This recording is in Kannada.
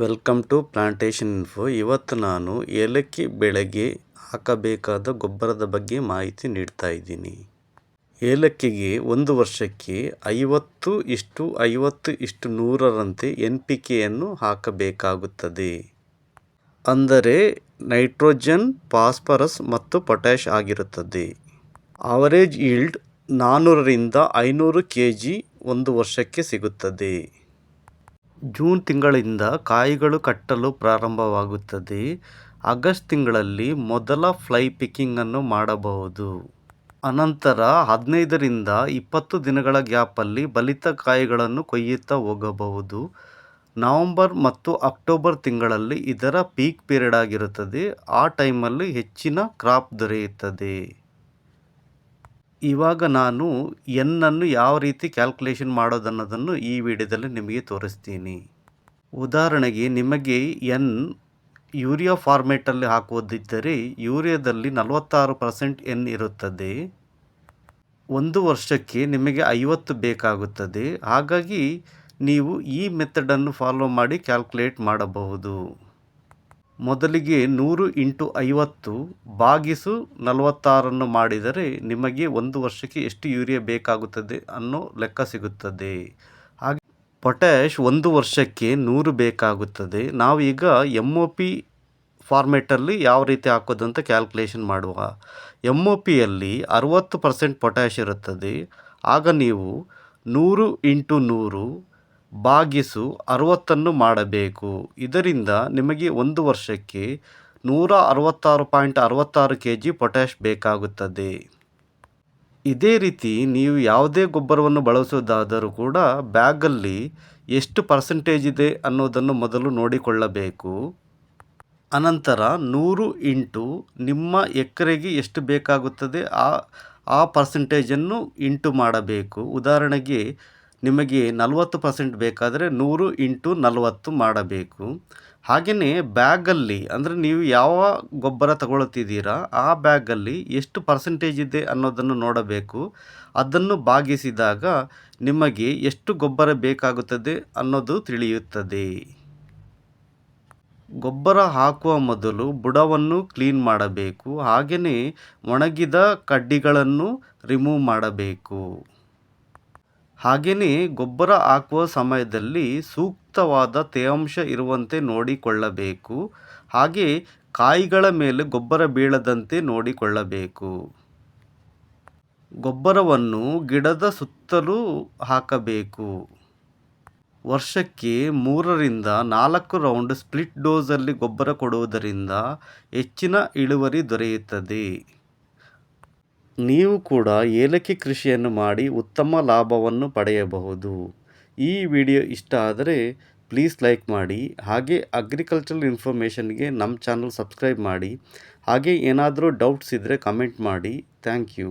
Welcome to plantation info. ಇವತ್ತು ನಾನು ಏಲಕ್ಕಿ ಬೆಳೆಗೆ ಹಾಕಬೇಕಾದ ಗೊಬ್ಬರದ ಬಗ್ಗೆ ಮಾಹಿತಿ ನೀಡ್ತಾ ಇದ್ದೀನಿ. ಏಲಕ್ಕಿಗೆ ಒಂದು ವರ್ಷಕ್ಕೆ ಐವತ್ತು ಇಷ್ಟು ಐವತ್ತು ಇಷ್ಟು ನೂರರಂತೆ ಎನ್ ಪಿ ಕೆಯನ್ನು ಹಾಕಬೇಕಾಗುತ್ತದೆ. ಅಂದರೆ ನೈಟ್ರೋಜನ್, ಫಾಸ್ಫರಸ್ ಮತ್ತು ಪೊಟ್ಯಾಷ್ ಆಗಿರುತ್ತದೆ. ಆವರೇಜ್ ಈಲ್ಡ್ ನಾನ್ನೂರರಿಂದ ಐನೂರು ಕೆ ಜಿ ಒಂದು ವರ್ಷಕ್ಕೆ ಸಿಗುತ್ತದೆ. ಜೂನ್ ತಿಂಗಳಿಂದ ಕಾಯಿಗಳು ಕಟ್ಟಲು ಪ್ರಾರಂಭವಾಗುತ್ತದೆ. ಆಗಸ್ಟ್ ತಿಂಗಳಲ್ಲಿ ಮೊದಲ ಫ್ಲೈ ಪಿಕ್ಕಿಂಗನ್ನು ಮಾಡಬಹುದು. ಅನಂತರ ಹದಿನೈದರಿಂದ ಇಪ್ಪತ್ತು ದಿನಗಳ ಗ್ಯಾಪಲ್ಲಿ ಬಲಿತ ಕಾಯಿಗಳನ್ನು ಕೊಯ್ಯುತ್ತಾ ಹೋಗಬಹುದು. ನವಂಬರ್ ಮತ್ತು ಅಕ್ಟೋಬರ್ ತಿಂಗಳಲ್ಲಿ ಇದರ ಪೀಕ್ ಪೀರಿಯಡ್ ಆಗಿರುತ್ತದೆ. ಆ ಟೈಮಲ್ಲಿ ಹೆಚ್ಚಿನ ಕ್ರಾಪ್ ದೊರೆಯುತ್ತದೆ. ಇವಾಗ ನಾನು ಎನ್ನನ್ನು ಯಾವ ರೀತಿ ಕ್ಯಾಲ್ಕುಲೇಷನ್ ಮಾಡೋದನ್ನೋದನ್ನು ಈ ವಿಡಿಯೋದಲ್ಲಿ ನಿಮಗೆ ತೋರಿಸ್ತೀನಿ. ಉದಾಹರಣೆಗೆ ನಿಮಗೆ ಎನ್ ಯೂರಿಯಾ ಫಾರ್ಮೇಟಲ್ಲಿ ಹಾಕುವುದಿದ್ದರೆ ಯೂರಿಯಾದಲ್ಲಿ ನಲವತ್ತಾರು ಪರ್ಸೆಂಟ್ ಎನ್ ಇರುತ್ತದೆ. ಒಂದು ವರ್ಷಕ್ಕೆ ನಿಮಗೆ ಐವತ್ತು ಬೇಕಾಗುತ್ತದೆ. ಹಾಗಾಗಿ ನೀವು ಈ ಮೆಥಡನ್ನು ಫಾಲೋ ಮಾಡಿ ಕ್ಯಾಲ್ಕುಲೇಟ್ ಮಾಡಬಹುದು. ಮೊದಲಿಗೆ ನೂರು ಇಂಟು ಐವತ್ತು, ಬಾಗಿಸು ನಲವತ್ತಾರನ್ನು ಮಾಡಿದರೆ ನಿಮಗೆ ಒಂದು ವರ್ಷಕ್ಕೆ ಎಷ್ಟು ಯೂರಿಯಾ ಬೇಕಾಗುತ್ತದೆ ಅನ್ನೋ ಲೆಕ್ಕ ಸಿಗುತ್ತದೆ. ಹಾಗೆ ಪೊಟ್ಯಾಶ್ ಒಂದು ವರ್ಷಕ್ಕೆ ನೂರು ಬೇಕಾಗುತ್ತದೆ. ನಾವೀಗ ಎಂ ಒ ಪಿ ಫಾರ್ಮೇಟಲ್ಲಿ ಯಾವ ರೀತಿ ಹಾಕೋದು ಅಂತ ಕ್ಯಾಲ್ಕುಲೇಷನ್ ಮಾಡುವ. ಎಂ ಒ ಪಿಯಲ್ಲಿ ಅರುವತ್ತು ಪರ್ಸೆಂಟ್ ಪೊಟ್ಯಾಶ್ ಇರುತ್ತದೆ. ಆಗ ನೀವು ನೂರು ಇಂಟು ನೂರು ಬಾಗಿಸು ಅರುವತ್ತನ್ನು ಮಾಡಬೇಕು. ಇದರಿಂದ ನಿಮಗೆ ಒಂದು ವರ್ಷಕ್ಕೆ ನೂರ ಅರವತ್ತಾರು ಪಾಯಿಂಟ್ ಅರವತ್ತಾರು ಕೆ ಜಿ ಪೊಟ್ಯಾಶ್ ಬೇಕಾಗುತ್ತದೆ. ಇದೇ ರೀತಿ ನೀವು ಯಾವುದೇ ಗೊಬ್ಬರವನ್ನು ಬಳಸುವುದಾದರೂ ಕೂಡ ಬ್ಯಾಗಲ್ಲಿ ಎಷ್ಟು ಪರ್ಸೆಂಟೇಜ್ ಇದೆ ಅನ್ನೋದನ್ನು ಮೊದಲು ನೋಡಿಕೊಳ್ಳಬೇಕು. ಅನಂತರ ನೂರು ಇಂಟು ನಿಮ್ಮ ಎಕರೆಗೆ ಎಷ್ಟು ಬೇಕಾಗುತ್ತದೆ ಆ ಆ ಪರ್ಸೆಂಟೇಜನ್ನು ಇಂಟು ಮಾಡಬೇಕು. ಉದಾಹರಣೆಗೆ ನಿಮಗೆ ನಲವತ್ತು ಪರ್ಸೆಂಟ್ ಬೇಕಾದರೆ ನೂರು ಇಂಟು ನಲವತ್ತು ಮಾಡಬೇಕು. ಹಾಗೆಯೇ ಬ್ಯಾಗಲ್ಲಿ, ಅಂದರೆ ನೀವು ಯಾವ ಗೊಬ್ಬರ ತಗೊಳ್ತಿದ್ದೀರಾ ಆ ಬ್ಯಾಗಲ್ಲಿ ಎಷ್ಟು ಪರ್ಸೆಂಟೇಜ್ ಇದೆ ಅನ್ನೋದನ್ನು ನೋಡಬೇಕು. ಅದನ್ನು ಭಾಗಿಸಿದಾಗ ನಿಮಗೆ ಎಷ್ಟು ಗೊಬ್ಬರ ಬೇಕಾಗುತ್ತದೆ ಅನ್ನೋದು ತಿಳಿಯುತ್ತದೆ. ಗೊಬ್ಬರ ಹಾಕುವ ಮೊದಲು ಬುಡವನ್ನು ಕ್ಲೀನ್ ಮಾಡಬೇಕು. ಹಾಗೆಯೇ ಒಣಗಿದ ಕಡ್ಡಿಗಳನ್ನು ರಿಮೂವ್ ಮಾಡಬೇಕು. ಹಾಗೆಯೇ ಗೊಬ್ಬರ ಹಾಕುವ ಸಮಯದಲ್ಲಿ ಸೂಕ್ತವಾದ ತೇವಾಂಶ ಇರುವಂತೆ ನೋಡಿಕೊಳ್ಳಬೇಕು. ಹಾಗೆ ಕಾಯಿಗಳ ಮೇಲೆ ಗೊಬ್ಬರ ಬೀಳದಂತೆ ನೋಡಿಕೊಳ್ಳಬೇಕು. ಗೊಬ್ಬರವನ್ನು ಗಿಡದ ಸುತ್ತಲೂ ಹಾಕಬೇಕು. ವರ್ಷಕ್ಕೆ ಮೂರರಿಂದ ನಾಲ್ಕು ರೌಂಡ್ ಸ್ಪ್ಲಿಟ್ ಡೋಸಲ್ಲಿ ಗೊಬ್ಬರ ಕೊಡುವುದರಿಂದ ಹೆಚ್ಚಿನ ಇಳುವರಿ ದೊರೆಯುತ್ತದೆ. ನೀವು ಕೂಡ ಏಲಕ್ಕಿ ಕೃಷಿಯನ್ನು ಮಾಡಿ ಉತ್ತಮ ಲಾಭವನ್ನು ಪಡೆಯಬಹುದು. ಈ ವಿಡಿಯೋ ಇಷ್ಟ ಆದರೆ ಪ್ಲೀಸ್ ಲೈಕ್ ಮಾಡಿ, ಹಾಗೆ ಅಗ್ರಿಕಲ್ಚರಲ್ ಇನ್ಫಾರ್ಮೇಷನ್ಗೆ ನಮ್ಮ ಚಾನಲ್ ಸಬ್ಸ್ಕ್ರೈಬ್ ಮಾಡಿ, ಹಾಗೆ ಏನಾದರೂ ಡೌಟ್ಸ್ ಇದ್ದರೆ ಕಮೆಂಟ್ ಮಾಡಿ. Thank you.